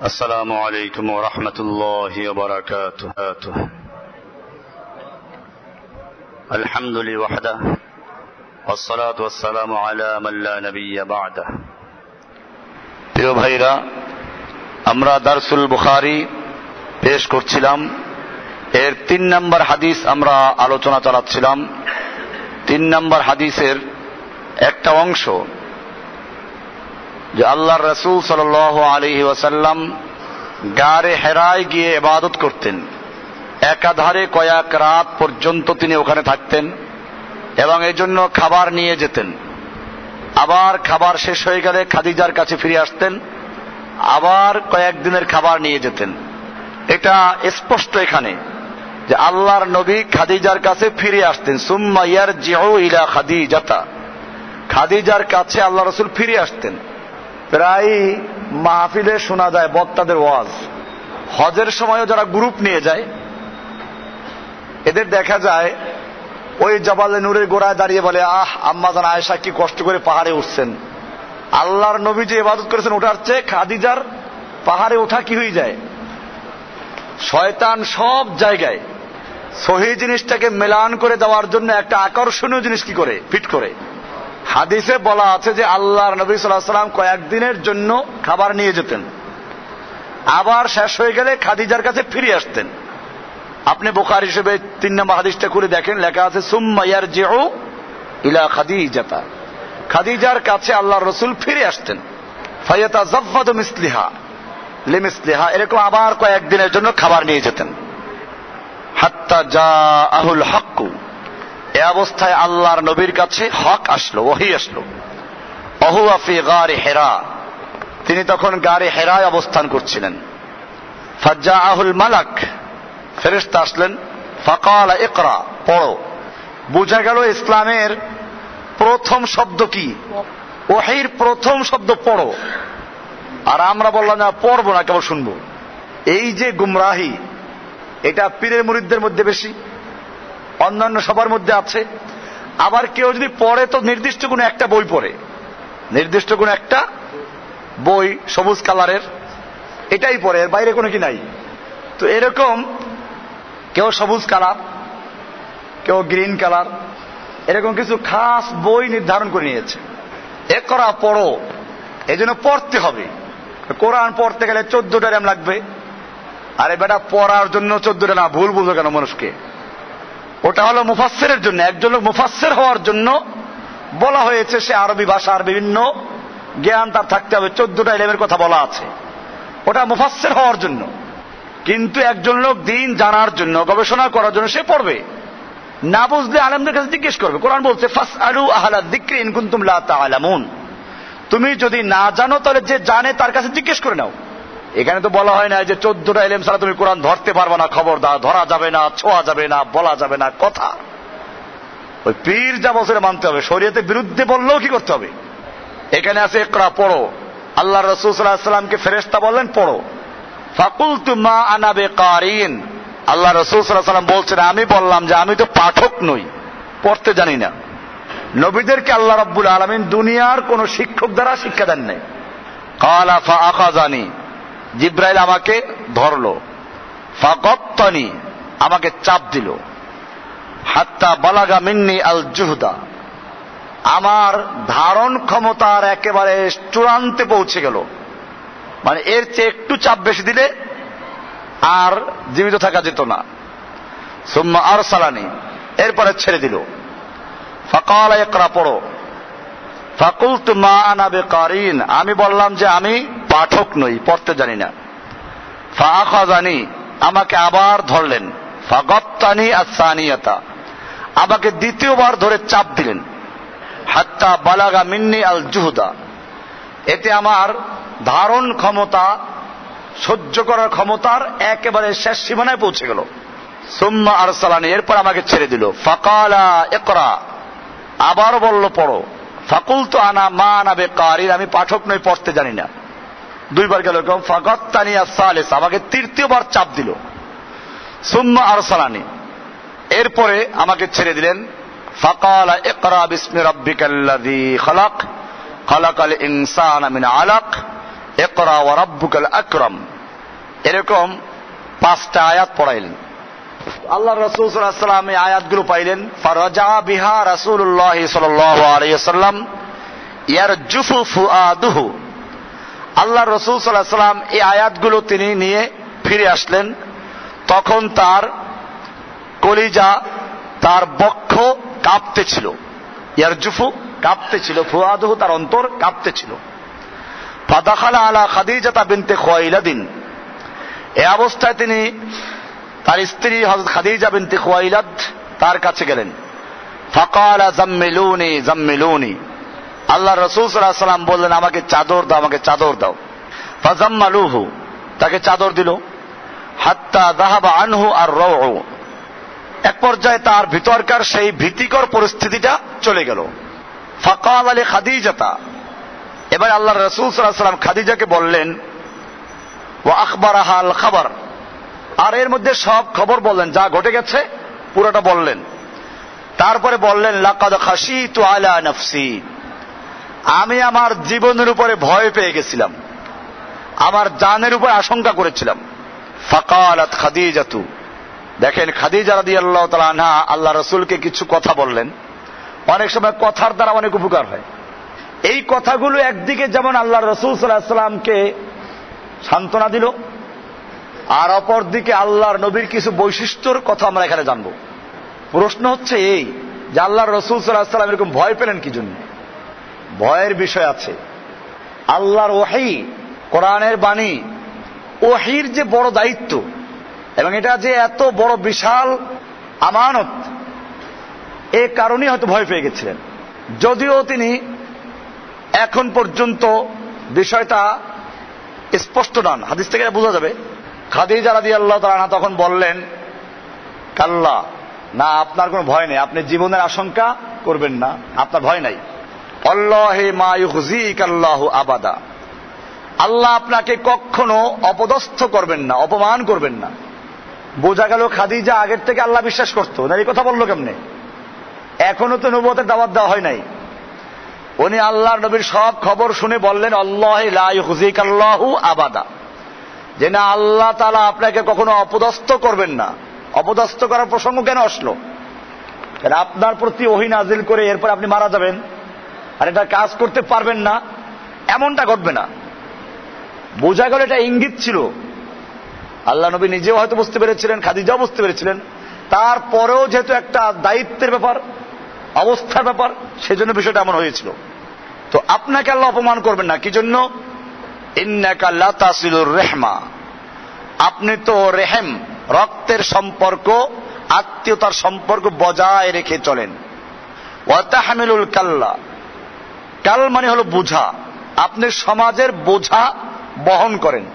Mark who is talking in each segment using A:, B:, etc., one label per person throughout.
A: السلام عليكم ورحمة الله وبركاته الحمد لله وحده والصلاة والسلام على من لا نبي بعده প্রিয় ভাইরা আমরা দারসুল বুখারি পেশ করছিলাম এর তিন নম্বর হাদিস আমরা আলোচনা চালাচ্ছিলাম তিন নম্বর হাদিসের একটা অংশ যে আল্লাহ রসুল সাল আলী ওয়াসাল্লাম গারে হেরায় গিয়ে এবাদত করতেন। একাধারে কয়েক রাত পর্যন্ত তিনি ওখানে থাকতেন এবং এই জন্য খাবার নিয়ে যেতেন। আবার খাবার শেষ হয়ে গেলে খাদিজার কাছে ফিরে আসতেন, আবার কয়েকদিনের খাবার নিয়ে যেতেন। এটা স্পষ্ট এখানে যে আল্লাহর নবী খাদিজার কাছে ফিরে আসতেন। সুম্মা ইয়ার জিও ইলা খাদিজাতা। খাদিজার কাছে আল্লাহ রসুল ফিরে আসতেন। প্রায় মাহফিলে শোনা যায়, বক্তাদের ওয়াজ। হজের সময়ও যারা গ্রুপ নিয়ে যায়, এদের দেখা যায়, ওই জবালে নূরের গোড়ায় দাঁড়িয়ে বলে, আহ আম্মাজান আয়েশা কি কষ্ট করে পাহাড়ে উঠছেন। আল্লাহর নবী যে ইবাদত করেছেন ওঠার চেয়ে খাদিজার পাহাড়ে ওঠা কি হয়ে যায়? শয়তান সব জায়গায় সহি জিনিসটাকে মেলান করে দেওয়ার জন্য একটা আকর্ষণীয় জিনিস কি করে? ফিট করে। হাদিসে বলা আছে যে আল্লাহর নবী সাল্লাম কয়েকদিনের জন্য খাবার নিয়ে যেতেন। আবার শেষ হয়ে গেলে খাদিজার কাছে ফিরে আসতেন। আপনি বোকার হিসেবে তিন নম্বর হাদিসটা করে দেখেন, লেখা আছে সুম্মাইয়ার জেও ইলা খাদিজাতা। খাদিজার কাছে আল্লাহ রসুল ফিরে আসতেন। ফাইয়াতা জফাদ মিসলিহা, লিমিসলিহা, এরকম আবার কয়েকদিনের জন্য খাবার নিয়ে যেতেন। হাত্তা যা আহুল হক্কু এ অবস্থায় আল্লাহর নবীর কাছে হক আসলো, ওহি আসলো। অহু আফি গারে হেরা। তিনি তখন গারে হেরায় অবস্থান করছিলেন। ফাজ্জা আহুল মালাক ফেরেস্তা আসলেন, ফকাল একরা পড়ো। বোঝা গেল ইসলামের প্রথম শব্দ কি? ওহির প্রথম শব্দ পড়ো। আর আমরা বললাম, না, পড়ব না, কেবল শুনব। এই যে গুমরাহি, এটা পীরের মুরিদদের মধ্যে বেশি। অন্যান্য সবার মধ্যে আছে। আবার কেউ যদি পড়ে তো নির্দিষ্ট কোনো একটা বই পড়ে। নির্দিষ্ট কোনো একটা বই, সবুজ কালারের, এটাই পড়ে, এর বাইরে কোনো কি নাই। তো এরকম কেউ সবুজ কালার, কেউ গ্রিন কালার, এরকম কিছু খাস বই নির্ধারণ করে নিয়েছে। এ করা পড়ো এই জন্য পড়তে হবে। কোরআন পড়তে গেলে চোদ্দটা র্যাম লাগবে। আরে বেটা, পড়ার জন্য চোদ্দটা না, ভুল বুঝো কেন মানুষকে? ওটা হলো মুফাসের জন্য। একজন লোক মুফাসের হওয়ার জন্য বলা হয়েছে সে আরবি ভাষার বিভিন্ন জ্ঞান তার থাকতে হবে। চোদ্দটা এলেমের কথা বলা আছে। ওটা মুফাসের হওয়ার জন্য। কিন্তু একজন লোক দিন জানার জন্য, গবেষণা করার জন্য সে পড়বে। না বুঝলে আলমদের কাছে জিজ্ঞেস করবে। কোরআন বলছে তুমি যদি না জানো, তাহলে যে জানে তার কাছে জিজ্ঞেস করে নাও। এখানে তো বলা হয় না যে চোদ্দটা এলেম ছাড়া তুমি কোরআন ধরতে পারবে না, খবর দা ধরা যাবে না, ছোঁয়া যাবে না, বলা যাবে না, কথা। ওই পীর যা বছরে মানতে হবে শরীয়তে বিরুদ্ধে বললেও কি করতে হবে? এখানে আছে একরা পড়ো। আল্লাহ রসুল সাল্লাহামকে ফেরেস্তা বললেন, পড়ো। ফাকুল মা আনাবে কারিন আল্লাহ রসুল বলছেন, আমি বললাম যে আমি তো পাঠক নই, পড়তে জানি না। নবীদেরকে আল্লাহ রব্বুল আলমিন দুনিয়ার কোন শিক্ষক দ্বারা শিক্ষা দেন নাই। কালা ফা আখাজানি। জিব্রাইল আমাকে ধরলো। ফাগত্তানি, আমাকে চাপ দিল। হাত্তা বালাগা মিন্নি আল জুহদা। আমার ধারণ ক্ষমতার একেবারে চূড়ান্তে পৌঁছে গেল। মানে এর চেয়ে একটু চাপ বেশি দিলে আর জীবিত থাকা যেত না। সুম্মা আর সালানি এরপরে ছেড়ে দিল। ফকাল একরা পড়ো। ফাকুল মা আনাবে কারিন আমি বললাম যে আমি পাঠক নই, পড়তে জানি না। ফাখা জানি আমাকে আবার ধরলেন। ফাগত্তানি আসানিয়াতা আমাকে দ্বিতীয়বার ধরে চাপ দিলেন। হাত্তা বালাগা মিন্নি আল জুহুদা এতে আমার ধারণ ক্ষমতা, সহ্য করার ক্ষমতার একেবারে শেষ সীমানায় পৌঁছে গেল। সুম্মা আর সালানি এরপর আমাকে ছেড়ে দিল। ফাকালা একরা আবার বলল, পড়ো। ফাকুল তো আনা মা আনাবে কারির আমি পাঠক নই, পড়তে জানি না। দুইবার গেল এরকম ফাগত তানিয়া সালেস, আমাকে তৃতীয়বার চাপ দিল। সুম্মা আর সালানি এরপরে আমাকে ছেড়ে দিলেন, ফাকাল একরা বিস্মি রব্বিকাল্লাদি খালাক, খালাকাল ইনসান আমিন আলাক একরা ও রব্বুকাল আকরম। এরকম পাঁচটা আয়াত পড়াইলেন। আল্লাহ রসুল সাল্লাম এই আয়াতগুলো পাইলেন, ফারজা বিহা রসুল্লাহ সাল্লাম ইয়ার জুফু ফুয়াদুহু আল্লাহ রসুল সাল্লাহ সাল্লাম এই আয়াতগুলো তিনি নিয়ে ফিরে আসলেন। তখন তার কলিজা, তার বক্ষ কাঁপতে ছিল। ইয়ার জুফু কাঁপতে ছিল, ফুয়াদুহু তার অন্তর কাঁপতে ছিল। ফাদাখালা আলা খাদিজা খাদিজাতা বিনতে খোয়াইলাদিন। এ অবস্থায় তিনি তার স্ত্রী হজরত খাদিজা বিনতে খোয়াইলাদ তার কাছে গেলেন। ফাকালা জাম্মিলুনি জাম্মিলুনি। আল্লাহ রসুল সাল্লাম বললেন, আমাকে চাদর দাও, আমাকে চাদর দাও। ফাজাম্মালুহু তাকে চাদর দিল। হাত্তা দাহাবা আনহু আর রৌ এক পর্যায়ে তার ভিতরকার সেই ভীতিকর পরিস্থিতিটা চলে গেল। ফাকাল আলী খাদিজাতা। এবার আল্লাহ রসুল সাল্লাম খাদিজাকে বললেন ও আখবর হাল খাবার। আর এর মধ্যে সব খবর বললেন, যা ঘটে গেছে, পুরোটা বললেন। তারপরে বললেন, লাকাদ খাসি তু আলা নফসি। আমি আমার জীবনের উপরে ভয় পেয়ে গেছিলাম। আমার জানের উপর আশঙ্কা করেছিলাম। ফাকালাত খাদিজাতু। দেখেন খাদিজা রাদি আল্লাহ তালা আল্লাহ রসুলকে কিছু কথা বললেন। অনেক সময় কথার দ্বারা অনেক উপকার হয়। এই কথাগুলো একদিকে যেমন আল্লাহ রসুল সাল্লাহ সাল্লামকে সান্ত্বনা দিল, আর অপর দিকে আল্লাহর নবীর কিছু বৈশিষ্ট্যর কথা আমরা এখানে জানব। প্রশ্ন হচ্ছে এই, যে আল্লাহর রসুল সাল্লাহ সাল্লাম এরকম ভয় পেলেন কি জন্য? ভয়ের বিষয় আছে। আল্লাহর ওহি, কোরআনের বাণী, ওহির যে বড় দায়িত্ব এবং এটা যে এত বড় বিশাল আমানত, এ কারণেই হয়তো ভয় পেয়ে গেছিলেন। যদিও তিনি এখন পর্যন্ত বিষয়টা স্পষ্ট নন। হাদিস থেকে বোঝা যাবে। খাদিজা রাদি আল্লাহ তালা তখন বললেন, কাল্লা, না, আপনার কোনো ভয় নেই। আপনি জীবনের আশঙ্কা করবেন না। আপনার ভয় নাই। মায়ুজিকাল্লাহ আবাদা। আল্লাহ আপনাকে কখনো অপদস্থ করবেন না, অপমান করবেন না। বোঝা গেল খাদিজা আগের থেকে আল্লাহ বিশ্বাস করতো না এই কথা বলল কেমনে? এখনও তো নবতের দাবাত দেওয়া হয় নাই। উনি আল্লাহর নবীর সব খবর শুনে বললেন, আল্লাহ আল্লাহু আবাদা। যে না, আল্লাহ তালা আপনাকে কখনো অপদস্থ করবেন না। অপদস্থ করার প্রসঙ্গ কেন আসলো? আপনার প্রতি ওহি নাজিল করে এরপর আপনি মারা যাবেন? আর এটা কাজ করতে পারবেন না, এমনটা ঘটবে না। বোঝা গেল এটা ইঙ্গিত ছিল। আল্লাহ নবী নিজেও হয়তো বুঝতে পেরেছিলেন, খাদিজাও বুঝতে পেরেছিলেন। তারপরেও যেহেতু একটা দায়িত্বের ব্যাপার, অবস্থার ব্যাপার, সেজন্য বিষয়টা এমন হয়েছিল। তো আপনাকে আল্লাহ অপমান করবেন না। কি জন্য রেহমা। আপনি তো রেহেম, রক্তের সম্পর্ক, আত্মীয়তার সম্পর্ক বজায় রেখে চলেন। ওয়াতাহামিলুল কাল্লা। কাল মানে হলো বোঝা। আপনি সমাজের বোঝা বহন করেন।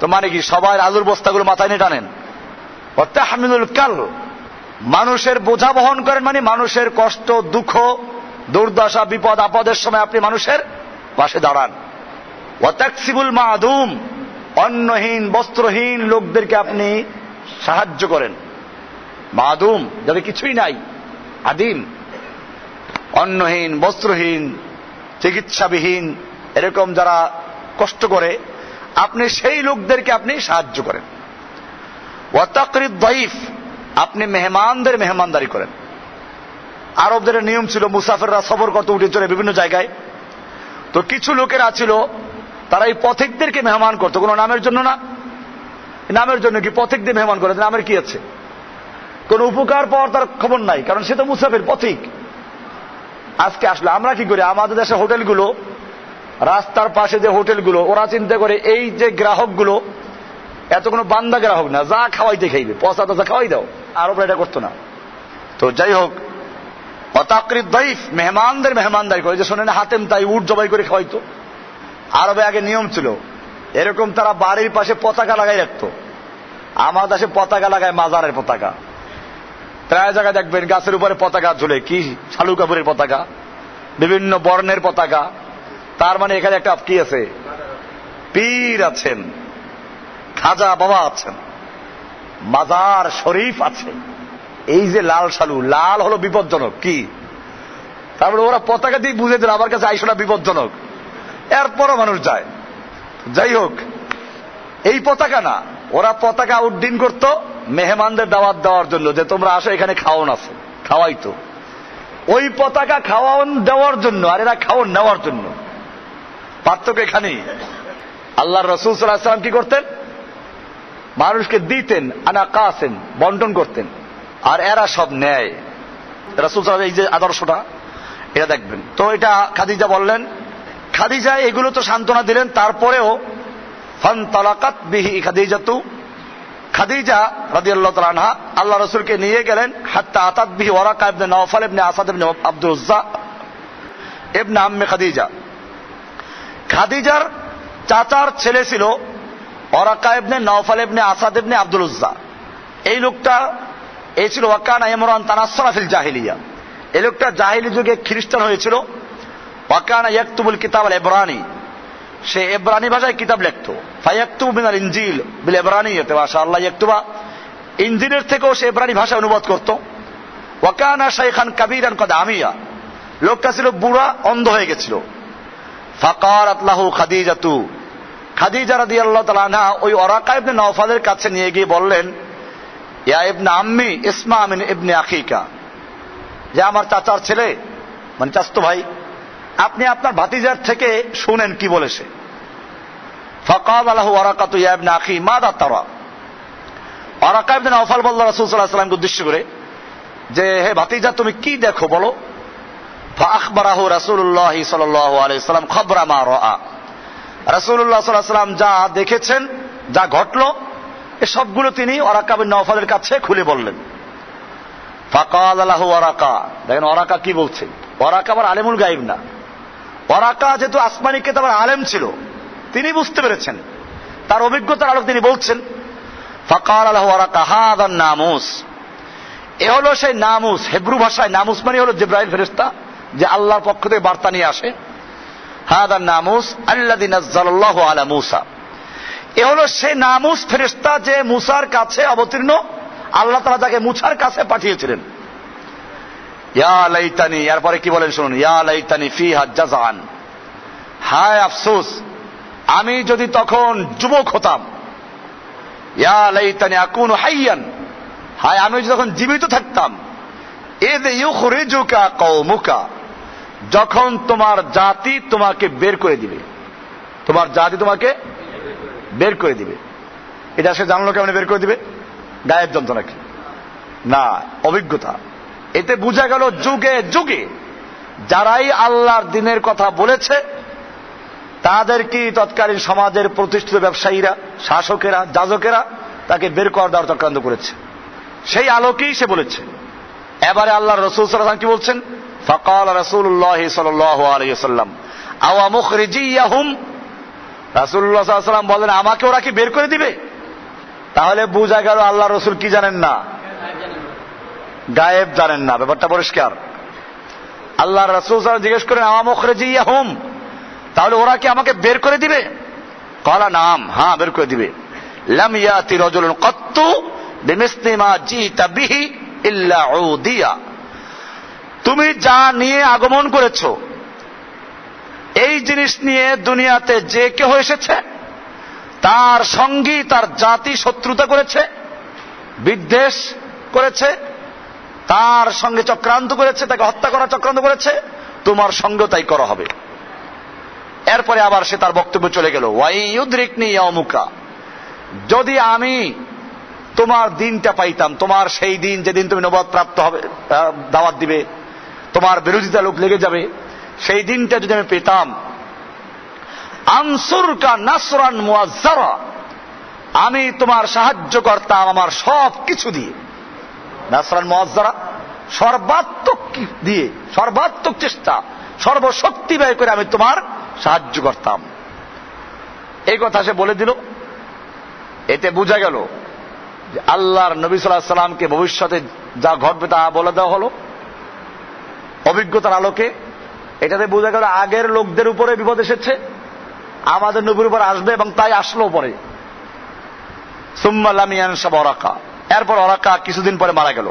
A: তো মানে কি সবাই আলুর বস্তাগুলো মাথায় নিয়ে টানেন। অর্থাৎ হামিদুল কাল। মানুষের বোঝা বহন করেন মানে মানুষের কষ্ট, দুঃখ, দুর্দশা, বিপদ, আপদের সময় আপনি মানুষের পাশে দাঁড়ান। ওয়াতাকসিবুল মাদুম। অন্নহীন, বস্ত্রহীন লোকদেরকে আপনি সাহায্য করেন। মাদুম, যাদের কিছুই নাই, আদিম। অন্নহীন, বস্ত্রহীন চিকিৎসাবিহীন, এরকম যারা কষ্ট করে, আপনি সেই লোকদেরকে আপনি সাহায্য করেন। ওয়াতাকরিদ আপনি মেহমানদের মেহমানদারি করেন। আরবদের নিয়ম ছিল, মুসাফেররা সবর কত উঠে চলে বিভিন্ন জায়গায়। তো কিছু লোকেরা ছিল, তারা এই পথিকদেরকে মেহমান করতো। কোনো নামের জন্য না। নামের জন্য কি পথিকদের মেহমান করে নামের কি আছে? কোন উপকার পাওয়ার তার খবর নাই, কারণ সে তো মুসাফির, পথিক। আজকে আসলে আমরা কি করি? আমাদের দেশে হোটেলগুলো, রাস্তার পাশে যে হোটেলগুলো, ওরা চিন্তা করে এই যে গ্রাহকগুলো, এত কোনো বান্দা গ্রাহক না, যা খাওয়াইতে খাইবে, পচা তচা খাওয়াই দাও আরবরা এটা করতো না। তো যাই হোক, অতাকৃত দাইফ মেহমানদের মেহমানদারি করে, যে শোনেন হাতেম তাই উঠ জবাই করে খাওয়াইতো। আরবে আগে নিয়ম ছিল, এরকম তারা বাড়ির পাশে পতাকা লাগাই রাখতো। আমার দেশে পতাকা লাগায় মাজারের পতাকা। প্রায় জায়গায় দেখবেন, গাছের উপরে পতাকা ঝুলে। কি? শালু কাপুরের পতাকা, বিভিন্ন বর্ণের পতাকা। তার মানে এখানে একটা কি আছে? পীর আছেন, খাজা বাবা আছেন, মাজার শরীফ আছে। এই যে লাল শালু, লাল হলো বিপজ্জনক, কি? তারপরে ওরা পতাকা দিয়ে বুঝে দিল, আমার কাছে আইসোটা বিপজ্জনক। এরপরও মানুষ যায়। যাই হোক, এই পতাকা না, ওরা পতাকা উড্ডীন করত মেহমানদের দাওয়াত দেওয়ার জন্য যে তোমরা আসো, এখানে খাওয়ান আছে। খাওয়াই তো। ওই পতাকা খাওয়ান দেওয়ার জন্য, আর এরা খাওয়ান নেওয়ার জন্য। পার্থক্য এখানেই। আল্লাহ রসুল সাল্লাম কি করতেন? মানুষকে দিতেন, আনা কাসেন বন্টন করতেন। আর এরা সব নেয়। রসুল সাল্লাম এই যে আদর্শটা, এটা দেখবেন। তো এটা খাদিজা বললেন, খাদিজা এগুলো তো সান্ত্বনা দিলেন, তারপরেও ফান তালাকাত বিহি খাদিজাতু খাদিজা রাদিয়াল্লাহু তাআলা আনহা আল্লাহ রসুলকে নিয়ে গেলেন, হাত্তা আতাত বিহি ওয়ারাকা ইবনে নওফাল ইবনে আসাদ ইবনে আব্দুল উজ্জা ইবনে আম্মে খাদিজা। খাদিজার চাচার ছেলে ছিল ওরাকা ইবনে নওফাল ইবনে আসাদ ইবনে আব্দুল উজ্জা এই লোকটা, এই ছিল ওয়াকানা ইমরান তানাসরা ফিল জাহিলিয়া। এই লোকটা জাহিলি যুগে খ্রিস্টান হয়েছিল। ওয়াকানা ইয়াকতুবুল কিতাব আল ইবরানি। সে এব্রানি ভাষায় কিতাব লিখত। ফায়াক্তুব মিনাল ইনজিল বিল এব্রানিয়াতে, মাশাআল্লাহ, ইয়াকতুবা। ইনজিলের থেকেও সে এব্রানি ভাষায় অনুবাদ করত। ওয়াকানা শাইখান কাবীরান কদ আমিয়া। লোকটা ছিল বুড়া, অন্ধ হয়ে গেছিল। ফাকারাত লাহু খাদিজাতু। খাদিজা রাদিয়াল্লাহু তাআলা আনহা ওই ওরাকা ইবনে নওফালের কাছে নিয়ে গিয়ে বললেন, ইয়া ইবনে আম্মি, ইসমা আমিন ইবনে আখিকা। যে আমার চাচার ছেলে। মানে চাস্তো ভাই। আপনি আপনার ভাতিজার থেকে শুনেন কি বলেছে। ফকাল আলাহু আখি মা দা তারা ইবনে রাসূল সাল্লাল্লাহু আলাইহি করে যে, হে ভাতিজা, তুমি কি দেখো বলো? সাল্লাল্লাহু আলাইহি সাল্লাম খবরা মা রাআ। রাসূলুল্লাহ সাল্লাল্লাহু যা দেখেছেন, যা ঘটলো, এ সবগুলো তিনি ওরাকা বিন নওফালের কাছে খুলে বললেন। ফাকাল আলাহু ওরাকা দেখেন ওরাকা কি বলছে? ওরাকা আবার আলেমুল গাইব না। ওরাকা যেহেতু আসমানি কেতাবের আলেম ছিল, তিনি বুঝতে পেরেছেন। তার অভিজ্ঞতার আলোক তিনি বলছেন ফাকার আলাহ ওরাকা হাদান নামুস। এ হলো সেই নামুস, হেব্রু ভাষায় নামুস মানে হলো জিব্রাইল ফেরেস্তা যে আল্লাহর পক্ষ থেকে বার্তা নিয়ে আসে। হাদান নামুস আল্লাদিন আলা মুসা। এ হলো সেই নামুস ফেরেস্তা যে মুসার কাছে অবতীর্ণ, আল্লাহ তালা যাকে মুসার কাছে পাঠিয়েছিলেন। ইয়া লাইতানি, এরপরে কি বলেন শুনুন, ইয়া লাইতানি ফি হাজান হায় আফসোস, আমি যদি তখন যুবক হতাম, ইয়া লাইতানি আকুন হাইয়ান, হায় আমি যদি তখন জীবিত থাকতাম এদ ইউখরিজুকা কওমুকা, যখন তোমার জাতি তোমাকে বের করে দিবে, তোমার জাতি তোমাকে বের করে দিবে। এটা সে জানলো কেমন বের করে দিবে? গায়ের যন্ত্র নাকি না, অভিজ্ঞতা। এতে বোঝা গেল যুগে যুগে যারাই আল্লাহর দিনের কথা বলেছে, তাদের কি তৎকালীন সমাজের প্রতিষ্ঠিত ব্যবসায়ীরা, শাসকেরা, যাজকেরা তাকে বের করার দেওয়ার চক্রান্ত করেছে? সেই আলোকেই সে বলেছে। এবারে আল্লাহ রসুল সাল্লাম কি বলছেন? ফকাল রসুল্লাহ সাল্লাম আওয়া মুখরিজিয়াহুম? রাসুল্লাহ সাল্লাম বলেন, আমাকে ওরা কি বের করে দিবে? তাহলে বোঝা গেল আল্লাহ রসুল কি জানেন না। গায়েব জানেন না, ব্যাপারটা পরিষ্কার। আল্লাহ রসুল জিজ্ঞেস করেন আমা মুখরিজিয়া হুম তাহলে ওরা কি আমাকে বের করে দিবে? কলা, নাম হ্যাঁ বের করে দিবে। ইল্লা তুমি যা নিয়ে আগমন করেছ, এই জিনিস নিয়ে দুনিয়াতে যে কেউ এসেছে, তার সঙ্গী, তার জাতি শত্রুতা করেছে, বিদ্বেষ করেছে তার সঙ্গে চক্রান্ত করেছে, তাকে হত্যা করার চক্রান্ত করেছে, তোমার সঙ্গেও তাই করা হবে। এরপরে আবার সে তার বক্তব্য চলে গেল অমুকা যদি আমি তোমার দিনটা পাইতাম, তোমার সেই দিন, যেদিন তুমি নবাদ প্রাপ্ত হবে দাওয়াত দিবে, তোমার বিরোধিতা লোক লেগে যাবে, সেই দিনটা যদি আমি পেতাম, আনসুরকা নাসরান আমি তোমার সাহায্য করতাম আমার সব কিছু দিয়ে নাসরান মুয়াজ্জারা সর্বাত্মক দিয়ে, সর্বাত্মক চেষ্টা, সর্বশক্তি ব্যয় করে আমি তোমার সাহায্য করতাম। এই কথা সে বলে দিল। এতে বোঝা গেল যে আল্লাহর নবী সাল্লাহ সাল্লামকে ভবিষ্যতে যা ঘটবে তা বলে দেওয়া হলো। অভিজ্ঞতার আলোকে এটাতে বোঝা গেল আগের লোকদের উপরে বিপদ এসেছে, আমাদের নবীর উপর আসবে এবং তাই আসলো পরে। সুম্মা লামিয়ান সব অরাকা এরপর অরাকা কিছুদিন পরে মারা গেল।